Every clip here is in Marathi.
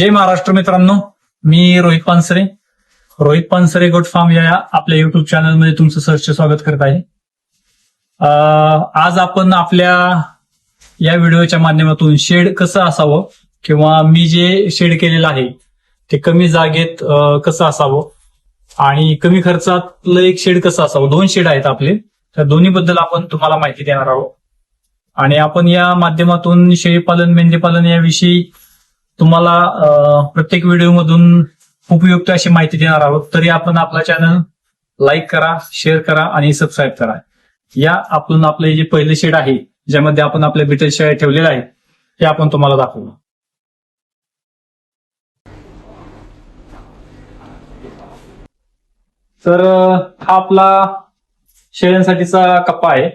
जय महाराष्ट्र मित्रांनो मी रोहित पानसरे. रोहित पानसरे गोट फार्म या आपल्या युट्यूब चॅनलमध्ये तुमचं सहर्ष स्वागत करत आहे. आज आपण आपल्या या व्हिडिओच्या माध्यमातून शेड कसं असावं किंवा मी जे शेड केलेलं आहे ते कमी जागेत कसं असावं आणि कमी खर्चातलं एक शेड कसं असावं? दोन शेड आहेत आपले. तर दोन्ही बद्दल आपण तुम्हाला माहिती देणार आहोत. आणि आपण या माध्यमातून शेळीपालन मेंढीपालन याविषयी तुम्हाला प्रत्येक व्हिडिओमधून उपयुक्त अशी माहिती देणार आहोत. तरी आपण आपला चॅनल लाईक करा शेअर करा आणि सबस्क्राईब करा. या आपण आपले जे पहिले शेड आहे ज्यामध्ये आपण आपल्या बिटल शेड ठेवलेल्या आहेत ते आपण तुम्हाला दाखवू. तर हा आपला शेळ्यांसाठीचा कप्पा आहे.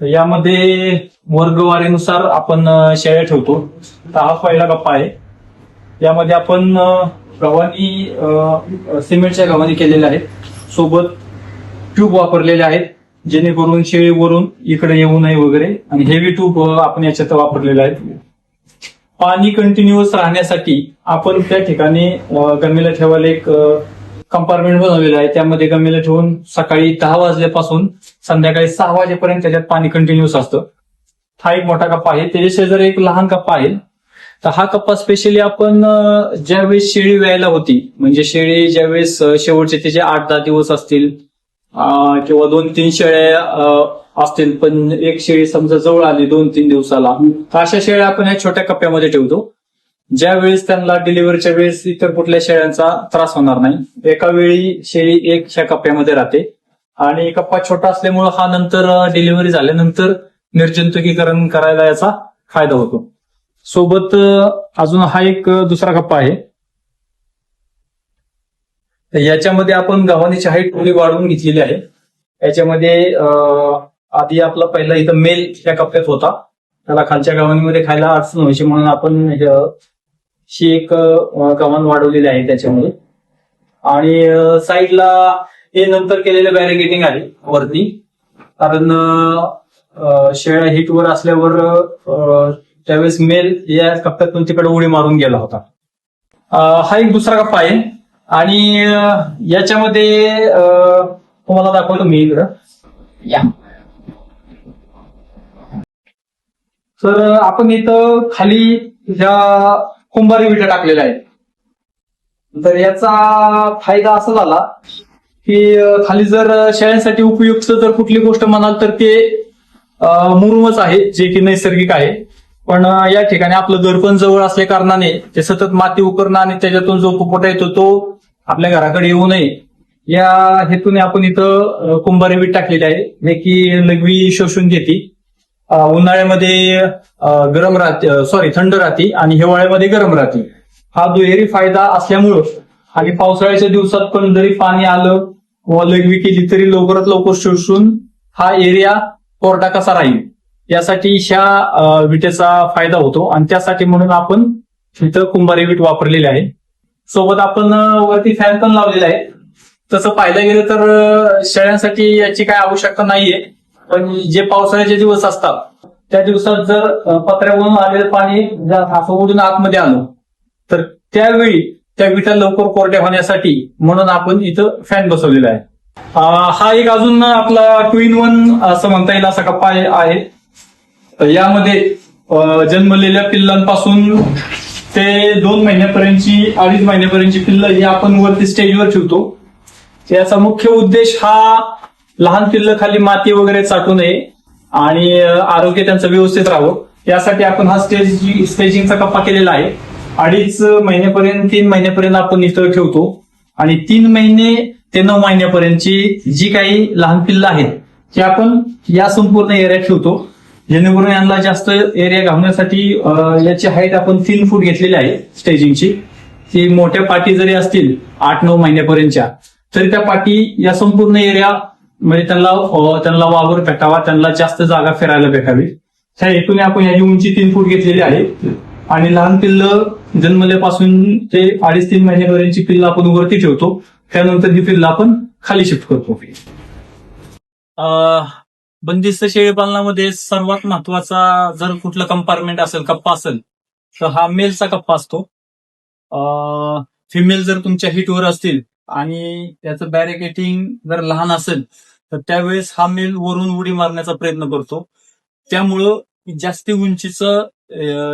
तर यामध्ये वर्गवारीनुसार आपण शेळ्या ठेवतो. तर हा पहिला गप्पा आहे. यामध्ये आपण गव्हाणी सिमेंटच्या गव्हाणी केलेल्या आहेत. सोबत ट्यूब वापरलेले आहेत जेणेकरून शेळीवरून इकडे येऊ नये वगैरे. आणि हेवी ट्यूब आपण याच्यात वापरलेले आहेत. पाणी कंटिन्युअस राहण्यासाठी आपण त्या ठिकाणी अं, गमेला ठेवायला एक कंपार्टमेंट बनवलेलं आहे. त्यामध्ये गमेला ठेवून सकाळी दहा वाजल्यापासून संध्याकाळी सहा वाजेपर्यंत त्याच्यात पाणी कंटिन्यूस असतं. हा एक मोठा कप्पा आहे. त्याच्या शेजारी एक लहान कप्पा आहे. तर हा कप्पा स्पेशली आपण ज्यावेळेस शेळी व्यायला होती म्हणजे शेळी ज्यावेळेस शेवटचे त्याचे आठ दहा दिवस असतील किंवा दोन तीन शेळ्या असतील पण एक शेळी समजा जवळ आली दोन तीन दिवसाला तर अशा शेळ्या आपण ह्या छोट्या कप्प्यामध्ये ठेवतो. ज्या वेळेस त्यांना डिलिव्हरीच्या वेळेस इतर कुठल्या शेळ्यांचा त्रास होणार नाही एका वेळी शेळी एक ह्या कप्प्यामध्ये राहते. आणि कप्पा छोटा असल्यामुळे हा नंतर डिलिव्हरी झाल्यानंतर निर्जंतुकीकरण करायला याचा फायदा होतो. सोबत अजून हा एक दुसरा कप्पा आहे. याच्यामध्ये आपण गव्हाणीची हाईट थोडी वाढवून घेतलेली आहे. याच्यामध्ये आधी आपला पहिला इथं मेल या कप्प्यात होता. त्याला खालच्या गव्हाणीमध्ये खायला अडचण व्हायची म्हणून आपण ही एक कमान वाढवलेली आहे त्याच्यामध्ये. आणि साईडला हे नंतर केलेलं बॅरिगेटिंग आहे वरती. कारण शेळ्या हिटवर असल्यावर त्यावेळेस मेल या कप्प्यातून तिकडे उडी मारून गेला होता. हा एक दुसरा कप्पा आहे. आणि याच्यामध्ये तुम्हाला दाखवतो मी इकडं. या. तर आपण इथं खाली ह्या कुंभारी विटा टाकलेल्या आहेत. तर याचा फायदा असा झाला की खाली जर शेळ्यांसाठी उपयुक्त जर कुठली गोष्ट म्हणाल तर ते मुरुमच आहे जे की नैसर्गिक आहे. पण या ठिकाणी आपलं घर पण जवळ असल्या कारणाने ते सतत माती उकरणं आणि त्याच्यातून जो पुपोटा येतो तो आपल्या घराकडे येऊ नये. या हेतूने आपण इथं कुंभारी वीट टाकलेली आहे जे की लघवी शोषून घेते. उन्हाळ्यामध्ये गरम राहते सॉरी थंड राहते आणि हिवाळ्यामध्ये गरम राहते. हा दुहेरी फायदा असल्यामुळं आणि पावसाळ्याच्या दिवसात पण जरी पाणी आलं व लघवी केली तरी लवकरात लवकर शोषून हा एरिया कोरडा कसा राहील? यासाठी ह्या विटेचा फायदा होतो आणि त्यासाठी म्हणून आपण इथं कुंभारी वीट वापरलेली आहे. सोबत आपण वरती फॅन पण लावलेला आहे. तसं पाहायला गेलं तर शेळ्यांसाठी याची काय आवश्यकता नाहीये. पण जे पावसाळ्याचे दिवस असतात त्या दिवसात जर पत्र्यावरून आलेलं पाणी असं उडून आतमध्ये आलं तर त्यावेळी त्या विटा लवकर कोरड्या होण्यासाठी म्हणून आपण इथं फॅन बसवलेला आहे. हा एक अजून आपला टू इन वन असं म्हणता येईल असा कप्पा आहे- आहे. यामध्ये जन्मलेल्या पिल्लांपासून ते दोन महिन्यापर्यंतची अडीच महिन्यापर्यंतची पिल्लं ही आपण वरती स्टेजवर ठेवतो. याचा मुख्य उद्देश हा लहान पिल्लं खाली माती वगैरे चाटू नये आणि आरोग्य त्यांचं व्यवस्थित राहावं. यासाठी आपण हा स्टेज स्टेजिंगचा कप्पा केलेला आहे. अडीच महिन्यापर्यंत तीन महिन्यापर्यंत आपण इथं ठेवतो. आणि तीन महिने ते नऊ महिन्यापर्यंतची जी काही लहान पिल्लं आहेत ती आपण या संपूर्ण एरियात ठेवतो. जेणेकरून यांना जास्त एरिया घालण्यासाठी याची हाईट आपण तीन फूट घेतलेली आहे स्टेजिंगची. ती मोठ्या पाटी जरी असतील आठ नऊ महिन्यापर्यंतच्या तरी त्या पाटी या संपूर्ण एरिया म्हणजे त्यांना त्यांना वावर भेटावा त्यांना जास्त जागा फिरायला भेटावी. त्या हेतूने आपण याची उंची तीन फूट घेतलेली आहे. आणि लहान पिल्लं जन्मल्यापासून ते अडीच तीन महिन्यापर्यंतची पिल्लं आपण वरती ठेवतो. त्यानंतर ही पिल्लं आपण खाली शिफ्ट करतो. बंदिस्त शेळीपालनामध्ये सर्वात महत्त्वाचा जर कुठलं कंपार्टमेंट असेल कप्पा असेल तर हा मेलचा कप्पा असतो. फिमेल जर तुमच्या हिटवर असतील आणि त्याचं बॅरिकेटिंग जर लहान असेल तर त्यावेळेस हा मेल वरून उडी मारण्याचा प्रयत्न करतो. त्यामुळं जास्ती उंचीचं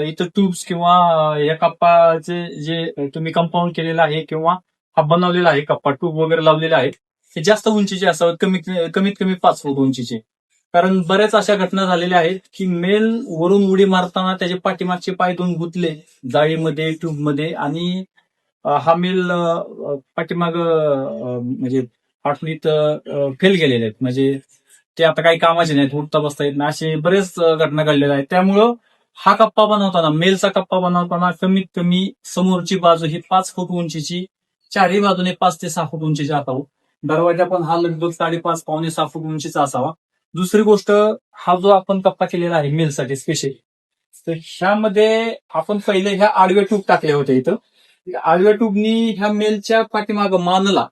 इथं ट्यूब्स किंवा या कप्पाचे जे तुम्ही कंपाऊंड केलेलं आहे किंवा हा बनवलेला आहे कप्पा ट्यूब वगैरे लावलेले आहेत हे जास्त उंचीचे असावेत कमीत कमीत कमी पाच फूट उंचीचे. कारण बऱ्याच अशा घटना झालेल्या आहेत की मेल वरून उडी मारताना त्याचे पाठीमागचे पाय दोन गुतले जाळीमध्ये ट्यूबमध्ये आणि हा मेल पाठीमाग म्हणजे आठवणीत फेल गेलेले आहेत. म्हणजे ते आता काही कामाचे नाहीत उठता बसता येत नाही. असे बरेच घटना घडलेल्या आहेत. त्यामुळं हा कप्पा बनवताना मेलचा कप्पा बनवताना कमीत कमी समोरची बाजू ही पाच फूट उंचीची चारही बाजूने पाच ते सहा फूट उंचीची असावं. दरवाजा पण हा लगभग साडेपाच पावणे सहा फूट उंचीचा असावा. दुसरी गोष्ट हा जो आपण कप्पा केलेला आहे मेलसाठी स्पेशल तर ह्यामध्ये आपण पहिले ह्या आडव्या ट्यूब टाकल्या होत्या इथं. या आडव्या ह्या मेलच्या पाठीमाग मानला.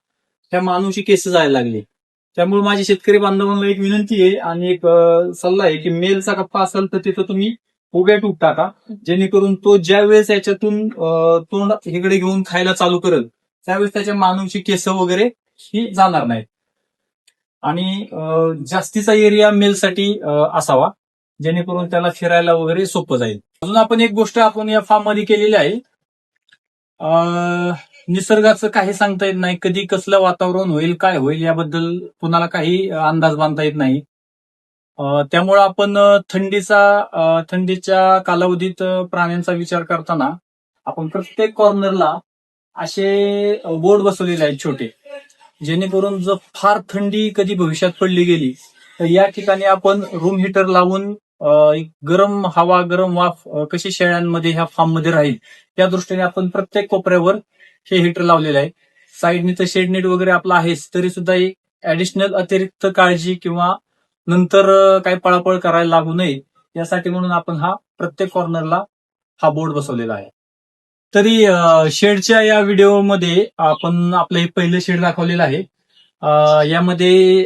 ह्या मानूची केस जायला लागली. त्यामुळे माझ्या शेतकरी बांधवांना एक विनंती आहे आणि एक सल्ला आहे की मेलचा कप्पा असेल तर तिथं तुम्ही उभ्या ट्यूब टाका. जेणेकरून तो ज्या वेळेस याच्यातून तोंड इकडे घेऊन खायला चालू करेल त्यावेळेस त्याच्या मानवची केस वगैरे ही जाणार नाहीत. आणि जास्तीचा एरिया मेलसाठी असावा जेणेकरून त्याला फिरायला वगैरे सोपं जाईल. अजून आपण एक गोष्ट आपण या फार्ममध्ये केलेली आहे. निसर्गाचं काही सांगता येत नाही. कधी कसलं वातावरण होईल काय होईल याबद्दल कुणाला काही अंदाज बांधता येत नाही. त्यामुळं आपण थंडीचा थंडीच्या कालावधीत प्राण्यांचा विचार करताना आपण प्रत्येक कॉर्नरला असे बोर्ड बसवलेले आहेत छोटे. जेणेकरून जर फार थंडी कधी भविष्यात पडली गेली तर या ठिकाणी आपण रूम हिटर लावून एक गरम हवा गरम वाफ कशी शेळ्यांमध्ये ह्या फार्ममध्ये राहील त्या दृष्टीने आपण प्रत्येक कोपऱ्यावर हे हीटर लावलेलं आहे. साईडने तर शेड नेट वगैरे आपलं आहेच तरी सुद्धा एक ऍडिशनल अतिरिक्त काळजी किंवा नंतर काही पळापळ करायला लागू नये यासाठी म्हणून आपण हा प्रत्येक कॉर्नरला हा बोर्ड बसवलेला आहे. तरी शेडच्या या व्हिडिओमध्ये आपण आपलं हे पहिलं शेड दाखवलेलं आहे. यामध्ये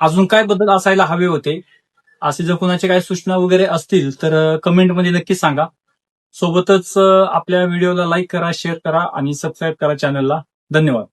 अजून काय बदल असायला हवे होते? असे जर कोणाचे काही सूचना वगैरे असतील तर कमेंटमध्ये नक्की सांगा. सोबतच आपल्या व्हिडिओला लाईक करा शेअर करा आणि सबस्क्राईब करा चॅनलला धन्यवाद.